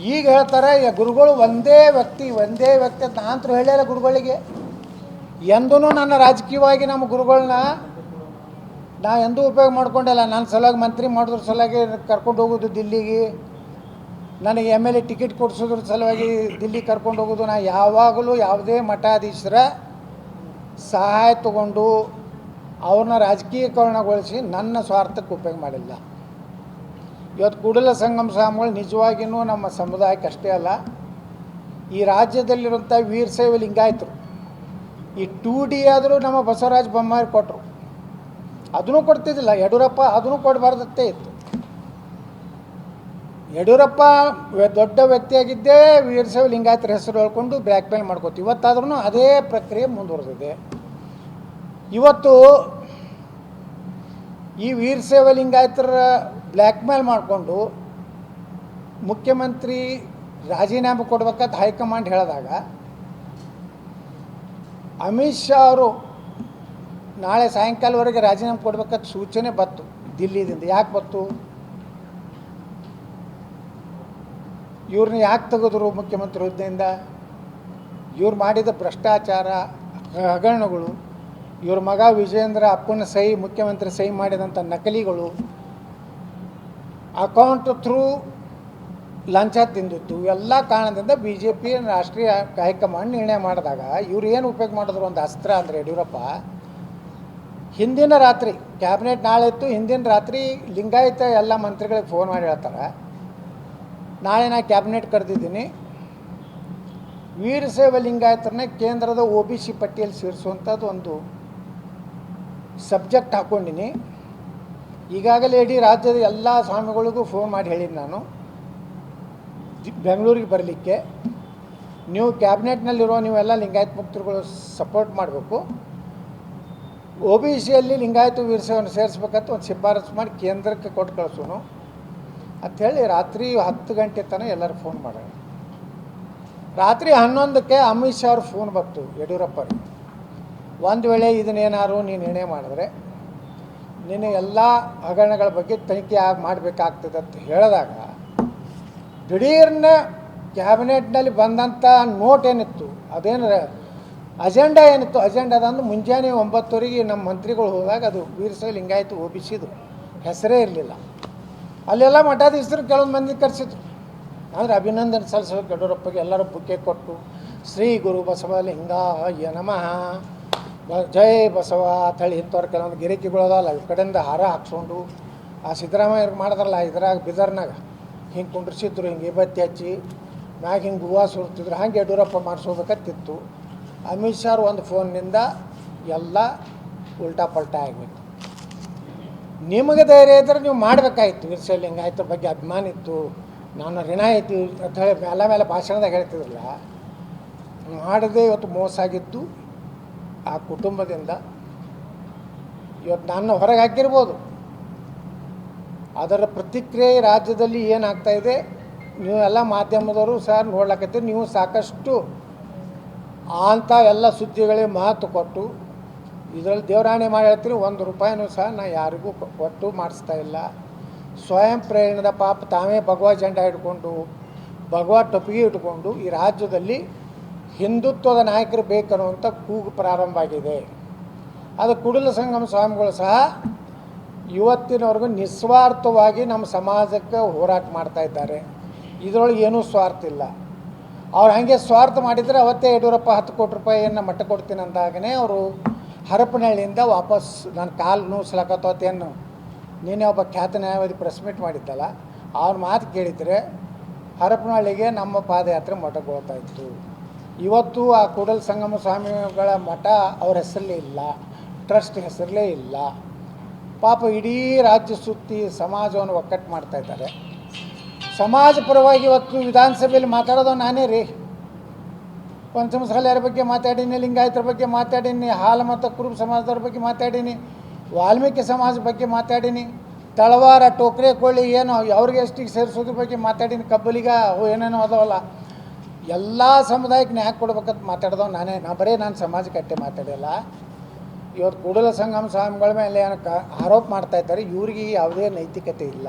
ಈಗ ಹೇಳ್ತಾರೆ ಗುರುಗಳು ಒಂದೇ ವ್ಯಕ್ತಿ ಒಂದೇ ವ್ಯಕ್ತಿ ಅಂತ ನಾನಂತರೂ ಹೇಳಿಲ್ಲ ಗುರುಗಳಿಗೆ. ಎಂದೂ ನನ್ನ ರಾಜಕೀಯವಾಗಿ ನಮ್ಮ ಗುರುಗಳನ್ನ ನಾ ಎಂದೂ ಉಪಯೋಗ ಮಾಡ್ಕೊಂಡಿಲ್ಲ ನನ್ನ ಸಲುವಾಗಿ ಮಂತ್ರಿ ಮಾಡಿದ್ರ ಸಲುವಾಗಿ ಕರ್ಕೊಂಡು ಹೋಗೋದು ದಿಲ್ಲಿಗೆ. ನನಗೆ ಎಂ ಎಲ್ ಎ ಟಿಕೆಟ್ ಕೊಡಿಸೋದ್ರ ಸಲುವಾಗಿ ದಿಲ್ಲಿಗೆ ಕರ್ಕೊಂಡು ಹೋಗೋದು. ನಾ ಯಾವಾಗಲೂ ಯಾವುದೇ ಮಠಾಧೀಶರ ಸಹಾಯ ತಗೊಂಡು ಅವ್ರನ್ನ ರಾಜಕೀಯಕರಣಗೊಳಿಸಿ ನನ್ನ ಸ್ವಾರ್ಥಕ್ಕೆ ಉಪಯೋಗ ಮಾಡಿಲ್ಲ. ಇವತ್ತು ಕೂಡಲ ಸಂಗಮ ಸ್ವಾಮಿಗಳು ನಿಜವಾಗಿಯೂ ನಮ್ಮ ಸಮುದಾಯಕ್ಕೆ ಅಷ್ಟೇ ಅಲ್ಲ, ಈ ರಾಜ್ಯದಲ್ಲಿರುವಂಥ ವೀರಶೈವ ಲಿಂಗಾಯತರು, ಈ ಟೂ ಡಿ ಆದರೂ ನಮ್ಮ ಬಸವರಾಜ ಬೊಮ್ಮಾಯಿ ಕೊಟ್ಟರು. ಅದನ್ನು ಕೊಡ್ತಿದ್ದಿಲ್ಲ, ಯಡಿಯೂರಪ್ಪ ಅದನ್ನು ಕೊಡಬಾರ್ದತ್ತೇ ಇತ್ತು. ಯಡಿಯೂರಪ್ಪ ದೊಡ್ಡ ವ್ಯಕ್ತಿಯಾಗಿದ್ದೇ ವೀರಶೈವ ಲಿಂಗಾಯತರ ಹೆಸರು ಹೇಳ್ಕೊಂಡು ಬ್ಲ್ಯಾಕ್ ಮೇಲ್ ಮಾಡ್ಕೋತೀವಿ ಇವತ್ತಾದ್ರೂ ಅದೇ ಪ್ರಕ್ರಿಯೆ ಮುಂದುವರೆದಿದೆ. ಇವತ್ತು ಈ ವೀರಶೈವ ಲಿಂಗಾಯತರ ಬ್ಲ್ಯಾಕ್ ಮೇಲ್ ಮಾಡಿಕೊಂಡು ಮುಖ್ಯಮಂತ್ರಿ ರಾಜೀನಾಮೆ ಕೊಡ್ಬೇಕಂತ ಹೈಕಮಾಂಡ್ ಹೇಳಿದಾಗ ಅಮಿತ್ ಶಾ ಅವರು ನಾಳೆ ಸಾಯಂಕಾಲವರೆಗೆ ರಾಜೀನಾಮೆ ಕೊಡ್ಬೇಕಂತ ಸೂಚನೆ ಬತ್ತು ದಿಲ್ಲಿದಿಂದ. ಯಾಕೆ ಬತ್ತು ಇವ್ರನ್ನ ಯಾಕೆ ತೆಗೆದ್ರು ಮುಖ್ಯಮಂತ್ರಿ ಹುದ್ದೆಯಿಂದ? ಇವ್ರು ಮಾಡಿದ ಭ್ರಷ್ಟಾಚಾರ, ಹಗರಣಗಳು, ಇವ್ರ ಮಗ ವಿಜೇಂದ್ರ ಅಪ್ಪನ ಸಹಿ ಮುಖ್ಯಮಂತ್ರಿ ಸಹಿ ಮಾಡಿದಂಥ ನಕಲಿಗಳು ಅಕೌಂಟ್ ಥ್ರೂ ಲಂಚ ತಿಂದಿತ್ತು. ಎಲ್ಲ ಕಾರಣದಿಂದ ಬಿ ಜೆ ಪಿ ರಾಷ್ಟ್ರೀಯ ಹೈಕಮಾಂಡ್ ನಿರ್ಣಯ ಮಾಡಿದಾಗ ಇವ್ರು ಏನು ಉಪಯೋಗ ಮಾಡಿದ್ರು ಒಂದು ಅಸ್ತ್ರ ಅಂದರೆ ಯಡಿಯೂರಪ್ಪ, ಹಿಂದಿನ ರಾತ್ರಿ, ಕ್ಯಾಬಿನೆಟ್ ನಾಳೆ ಇತ್ತು, ಹಿಂದಿನ ರಾತ್ರಿ ಲಿಂಗಾಯತ ಎಲ್ಲ ಮಂತ್ರಿಗಳಿಗೆ ಫೋನ್ ಮಾಡಿ ಹೇಳ್ತಾರೆ. ನಾಳೆ ನಾ ಕ್ಯಾಬಿನೆಟ್ ಕರೆದಿದ್ದೀನಿ ವೀರಶೈವ ಲಿಂಗಾಯತರನ್ನ ಕೇಂದ್ರದ ಒ ಬಿ ಸಿ ಪಟ್ಟಿಯಲ್ಲಿ ಸೇರಿಸುವಂಥದ್ದು ಒಂದು ಸಬ್ಜೆಕ್ಟ್ ಹಾಕ್ಕೊಂಡಿನಿ ಈಗಾಗಲೇ ಇಡೀ ರಾಜ್ಯದ ಎಲ್ಲ ಸ್ವಾಮಿಗಳಿಗೂ ಫೋನ್ ಮಾಡಿ ಹೇಳಿದ್ದು ನಾನು. ಬೆಂಗಳೂರಿಗೆ ಬರಲಿಕ್ಕೆ. ನೀವು ಕ್ಯಾಬಿನೆಟ್ನಲ್ಲಿರೋ ನೀವೆಲ್ಲ ಲಿಂಗಾಯತ ಮುಕ್ತರುಗಳು ಸಪೋರ್ಟ್ ಮಾಡಬೇಕು. ಒ ಬಿ ಸಿಯಲ್ಲಿ ಲಿಂಗಾಯತ ವೀರಸವನ್ನು ಸೇರಿಸ್ಬೇಕಂತ ಒಂದು ಶಿಫಾರಸು ಮಾಡಿ ಕೇಂದ್ರಕ್ಕೆ ಕೊಟ್ಟು ಕಳಿಸೋನು. ಅಂಥೇಳಿ ರಾತ್ರಿ ಹತ್ತು ಗಂಟೆ ತನಕ ಎಲ್ಲರೂ ಫೋನ್ ಮಾಡೋಣ ರಾತ್ರಿ ಹನ್ನೊಂದಕ್ಕೆ ಅಮಿತ್ ಶಾ ಅವ್ರ ಫೋನ್ ಬಂತು ಯಡಿಯೂರಪ್ಪರು. ಒಂದು ವೇಳೆ ಇದನ್ನೇನಾದ್ರು ನೀನು ನಿರ್ಣಯ ಮಾಡಿದ್ರೆ. ನೀನು ಎಲ್ಲ ಹಗರಣಗಳ ಬಗ್ಗೆ ತನಿಖೆ ಆಗಿ ಮಾಡಬೇಕಾಗ್ತದೆ ಅಂತ ಹೇಳಿದಾಗ, ದಿಢೀರ್ನ ಕ್ಯಾಬಿನೆಟ್ನಲ್ಲಿ ಬಂದಂಥ ನೋಟ್ ಏನಿತ್ತು, ಅದೇನು ಅಜೆಂಡಾ ಏನಿತ್ತು ಅಜೆಂಡಾದಂದು ಮುಂಜಾನೆ ಒಂಬತ್ತುವರೆಗೆ ನಮ್ಮ ಮಂತ್ರಿಗಳು ಹೋದಾಗ ಅದು ವೀರಶೈವ ಲಿಂಗಾಯತ ಒ ಹೆಸರೇ ಇರಲಿಲ್ಲ. ಅಲ್ಲೆಲ್ಲ ಮಠಾಧೀಶರು ಕೆಲವೊಂದು ಮಂದಿ ಕರೆಸಿದ್ರು. ಅಂದರೆ ಅಭಿನಂದನೆ ಸಲ್ಲಿಸಬೇಕು ಯಡಿಯೂರಪ್ಪಗೆ ಎಲ್ಲರೂ ಬುಕ್ಕೆ ಕೊಟ್ಟು, ಶ್ರೀ ಗುರು ಬಸವಲಿಂಗಾಯ ನಮಃ. ಬ ಜೈ ಬಸವ ತಳಿ ಇಂಥವ್ರು ಕೆಲವೊಂದು ಗಿರಿಕಿಗಳು ಅದಲ್ಲ ಈ ಕಡೆಯಿಂದ ಹಾರ ಹಾಕ್ಸ್ಕೊಂಡು ಆ ಸಿದ್ದರಾಮಯ್ಯರಿಗೆ ಮಾಡಿದ್ರಲ್ಲ ಇದ್ರಾಗ ಬಿದರ್ನಾಗ. ಹಿಂಗೆ ಕುಂಡ್ರಿಸಿದ್ರು, ಹಿಂಗೆ ಬತ್ತಿ ಹಚ್ಚಿ, ಮ್ಯಾಗ ಹಿಂಗೆ ಹೂವು ಸುರ್ತಿದ್ರು ಹಂಗೆ ಯಡಿಯೂರಪ್ಪ ಮಾಡಿಸ್ಕೋಬೇಕತ್ತಿತ್ತು ಅಮಿತ್ ಶಾ ಒಂದು ಫೋನ್ನಿಂದ ಎಲ್ಲ ಉಲ್ಟಾ ಪಲ್ಟಾ ಆಗಬೇಕು ನಿಮಗೆ ಧೈರ್ಯ ಇದ್ರೆ ನೀವು ಮಾಡಬೇಕಾಗಿತ್ತು ವೀರಶೈವ ಹಿಂಗಾಯ್ತು ಬಗ್ಗೆ ಅಭಿಮಾನ ಇತ್ತು. ನಾನು ಋಣ ಐತಿ ಅಂತ ಹೇಳಿ ಮೇಲೆ ಮೇಲೆ ಭಾಷಣದಾಗ ಹೇಳ್ತಿದ್ರಲ್ಲ ಮಾಡದೆ ಇವತ್ತು ಮೋಸ ಆಗಿದ್ದು ಆ ಕುಟುಂಬದಿಂದ ಇವತ್ತು ನನ್ನ ಹೊರಗೆ ಹಾಕಿರ್ಬೋದು. ಅದರ ಪ್ರತಿಕ್ರಿಯೆ ರಾಜ್ಯದಲ್ಲಿ ಏನಾಗ್ತಾ ಇದೆ, ನೀವು ಎಲ್ಲ ಮಾಧ್ಯಮದವರು ಸಹ ನೋಡ್ಲಕತ್ತೀರಿ, ನೀವು ಸಾಕಷ್ಟು ಅಂಥ ಎಲ್ಲ ಸುದ್ದಿಗಳಿಗೆ ಮಹತ್ವ ಕೊಟ್ಟು, ಇದರಲ್ಲಿ ದೇವರಾಣೆ ಮಾಡಿ ಹೇಳ್ತೀರಿ, ಒಂದು ರೂಪಾಯಿನೂ ಸಹ ನಾ ಯಾರಿಗೂ ಕೊಟ್ಟು ಮಾಡಿಸ್ತಾ ಇಲ್ಲ. ಸ್ವಯಂ ಪ್ರೇರಣದ ಪಾಪ ತಾವೇ ಭಗವಾ ಜಂಡ ಇಟ್ಕೊಂಡು ಭಗವ ಟೊಪ್ಪಿಗೆ ಇಟ್ಕೊಂಡು ಈ ರಾಜ್ಯದಲ್ಲಿ ಹಿಂದುತ್ವದ ನಾಯಕರು ಬೇಕನ್ನುವಂಥ ಕೂಗು ಪ್ರಾರಂಭ ಆಗಿದೆ. ಅದು ಕುಡಲ ಸಂಗಮ ಸ್ವಾಮಿಗಳು ಸಹ ಇವತ್ತಿನವರೆಗೂ ನಿಸ್ವಾರ್ಥವಾಗಿ ನಮ್ಮ ಸಮಾಜಕ್ಕೆ ಹೋರಾಟ ಮಾಡ್ತಾ ಇದ್ದಾರೆ. ಇದರೊಳಗೆ ಏನೂ ಸ್ವಾರ್ಥ ಇಲ್ಲ. ಅವ್ರು ಹಾಗೆ ಸ್ವಾರ್ಥ ಮಾಡಿದರೆ ಅವತ್ತೇ ಯಡಿಯೂರಪ್ಪ ಹತ್ತು ಕೋಟಿ ರೂಪಾಯಿಯನ್ನು ಮಟ್ಟ ಕೊಡ್ತೀನಿ ಅಂದಾಗನೇ ಅವರು ಹರಪನಹಳ್ಳಿಯಿಂದ ವಾಪಸ್ ನನ್ನ ಕಾಲು ನೋಸ್ಲಾಕತ್ತೇನು ನೀನೇ ಒಬ್ಬ ಖ್ಯಾತ ನ್ಯಾಯವಾದಿ ಪ್ರೆಸ್ ಮೀಟ್ ಮಾಡಿದ್ದಲ್ಲ. ಅವ್ರ ಮಾತು ಕೇಳಿದರೆ ಹರಪನಹಳ್ಳಿಗೆ ನಮ್ಮ ಪಾದಯಾತ್ರೆ ಮೊಟಕೊಳ್ತಾ ಇತ್ತು. ಇವತ್ತು ಆ ಕೂಡಲ ಸಂಗಮ ಸ್ವಾಮಿಗಳ ಮಠ ಅವ್ರ ಹೆಸರಲ್ಲೇ ಇಲ್ಲ. ಟ್ರಸ್ಟ್ ಹೆಸರಲ್ಲೇ ಇಲ್ಲ. ಪಾಪ ಇಡೀ ರಾಜ್ಯ ಸುತ್ತಿ ಸಮಾಜವನ್ನು ಒಕ್ಕಟ್ಟು ಮಾಡ್ತಾ ಇದ್ದಾರೆ. ಸಮಾಜ ಪರವಾಗಿ ಇವತ್ತು ವಿಧಾನಸಭೆಯಲ್ಲಿ ಮಾತಾಡೋದು ನಾನೇ ರೀ. ಪಂಚಮಸಾಲೆಯರ ಬಗ್ಗೆ ಮಾತಾಡೀನಿ, ಲಿಂಗಾಯತರ ಬಗ್ಗೆ ಮಾತಾಡೀನಿ, ಹಾಲ ಮತ್ತು ಕುರುಬ ಸಮಾಜದವ್ರ ಬಗ್ಗೆ ಮಾತಾಡೀನಿ, ವಾಲ್ಮೀಕಿ ಸಮಾಜ ಬಗ್ಗೆ ಮಾತಾಡೀನಿ, ತಳವಾರ ಟೋಕ್ರೆ ಕೋಳಿ ಏನು, ಅವ್ರಿಗೆ ಎಷ್ಟಿಗೆ ಸೇರಿಸೋದ್ರ ಬಗ್ಗೆ ಮಾತಾಡೀನಿ, ಕಬ್ಬಲಿಗ ಅವು ಏನೇನೋ ಅದಾವಲ್ಲ. ಎಲ್ಲ ಸಮುದಾಯಕ್ಕೆ ನ್ಯಾಯ ಕೊಡ್ಬೇಕಂತ ಮಾತಾಡ್ದವ್ ನಾನೇ. ನಾ ಬರೀ ನಾನು ಸಮಾಜಕ್ಕೆ ಅಟ್ಟೆ ಮಾತಾಡಿಲ್ಲ ಇವತ್ತು ಕೂಡಲ ಸಂಗಮ ಸ್ವಾಮಿಗಳ ಮೇಲೆ ಏನಕ್ಕೆ ಆರೋಪ ಮಾಡ್ತಾ ಇದ್ದಾರೆ, ಇವ್ರಿಗೆ ಯಾವುದೇ ನೈತಿಕತೆ ಇಲ್ಲ.